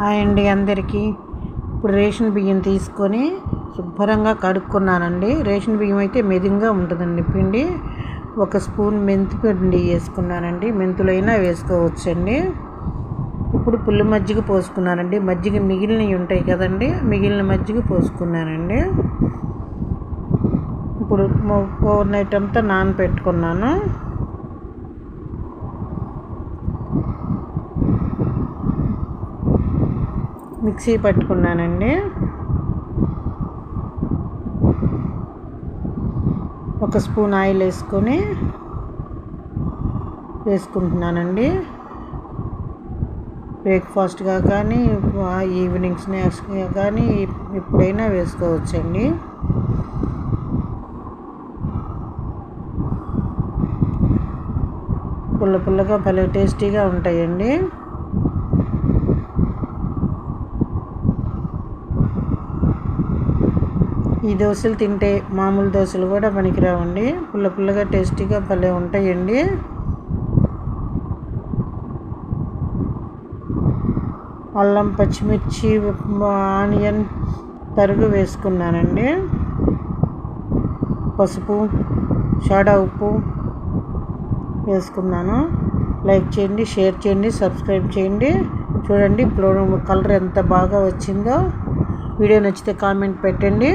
Hi అండి అందరికీ. ఇప్పుడు రేషన్ బియ్యం తీసుకొని శుభ్రంగా కడుక్కున్నానండి. రేషన్ బియ్యం అయితే మెదింగా ఉంటుందండి పిండి. ఒక స్పూన్ మెంతి పిండి వేసుకున్నానండి. మెంతులైనా వేసుకోవచ్చండి. ఇప్పుడు పుల్ల మజ్జిగ పోసుకున్నానండి. మజ్జిగ మిగిలినవి ఉంటాయి కదండి మిగిలిన మజ్జిగ పోసుకున్నానండి. ఇప్పుడు ఓవర్ నైట్ అంతా నానబెట్టుకున్నాను మిక్సీ పట్టుకున్నానండి. ఒక స్పూన్ ఆయిల్ వేసుకొని వేసుకుంటున్నానండి. బ్రేక్ఫాస్ట్గా కానీ ఈవినింగ్ స్నాక్స్గా కానీ ఎప్పుడైనా వేసుకోవచ్చండి. పుల్ల పుల్లగా భలే టేస్టీగా ఉంటాయండి. ఈ దోశలు తింటే మామూలు దోశలు కూడా పనికిరావండి. పుల్ల పుల్లగా టేస్టీగా భలే ఉంటాయండి. అల్లం పచ్చిమిర్చి ఆనియన్ తరుగు వేసుకున్నానండి. పసుపు షాడా ఉప్పు వేసుకున్నాను. లైక్ చేయండి షేర్ చేయండి సబ్స్క్రైబ్ చేయండి. చూడండి ఇప్పుడు కలర్ ఎంత బాగా వచ్చిందో. వీడియో నచ్చితే కామెంట్ పెట్టండి.